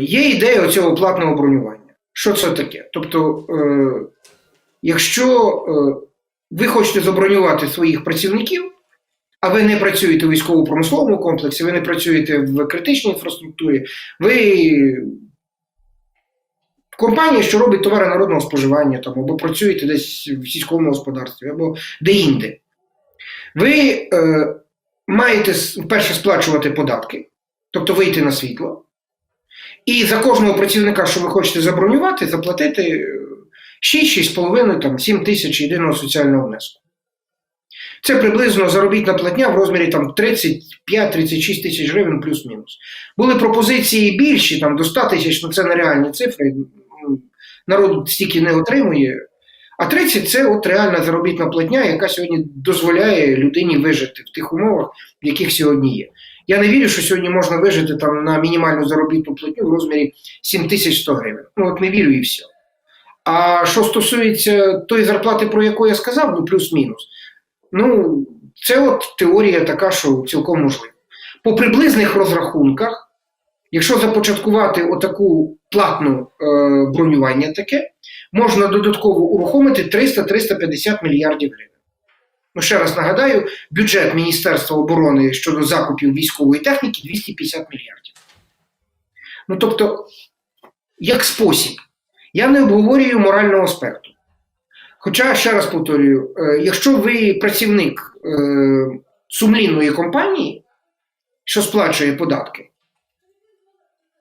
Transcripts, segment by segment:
є ідея цього платного бронювання. Що це таке? Тобто, е, якщо е, ви хочете забронювати своїх працівників, а ви не працюєте у військово-промисловому комплексі, ви не працюєте в критичній інфраструктурі, ви в компанії, що робить товари народного споживання, там, або працюєте десь в сільському господарстві, або де-інде. Ви е, маєте вперше сплачувати податки, тобто вийти на світло, і за кожного працівника, що ви хочете забронювати, заплатити е, 6-6,5, там, 7 тисяч єдиного соціального внеску. Це приблизно заробітна платня в розмірі там 35-36 тисяч гривень плюс-мінус. Були пропозиції більші, там до 100 тисяч, ну це нереальні цифри. Народ стільки не отримує. А 30 це от реальна заробітна платня, яка сьогодні дозволяє людині вижити в тих умовах, в яких сьогодні є. Я не вірю, що сьогодні можна вижити там на мінімальну заробітну платню в розмірі 7100 гривень. Ну от не вірю і все. А що стосується тої зарплати, про яку я сказав, ну плюс-мінус, ну це от теорія така, що цілком можлива. По приблизних розрахунках, якщо започаткувати отаку платну е, бронювання таке, можна додатково урухомити 300-350 мільярдів гривень. Ну, ще раз нагадаю, бюджет Міністерства оборони щодо закупів військової техніки 250 мільярдів. Ну тобто, як спосіб, я не обговорюю морального аспекту. Хоча, ще раз повторюю, е, якщо ви працівник е, сумлінної компанії, що сплачує податки,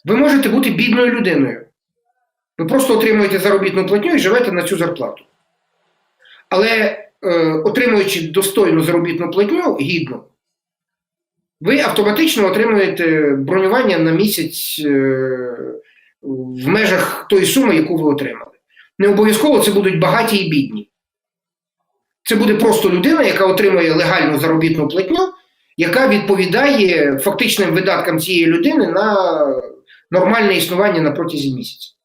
ви можете бути бідною людиною. Ви просто отримуєте заробітну платню і живете на цю зарплату. Але отримуючи достойну заробітну платню, гідну, ви автоматично отримуєте бронювання на місяць е, в межах тої суми, яку ви отримали. Не обов'язково це будуть багаті і бідні. Це буде просто людина, яка отримує легальну заробітну платню, яка відповідає фактичним видаткам цієї людини на нормальне існування на протязі місяця.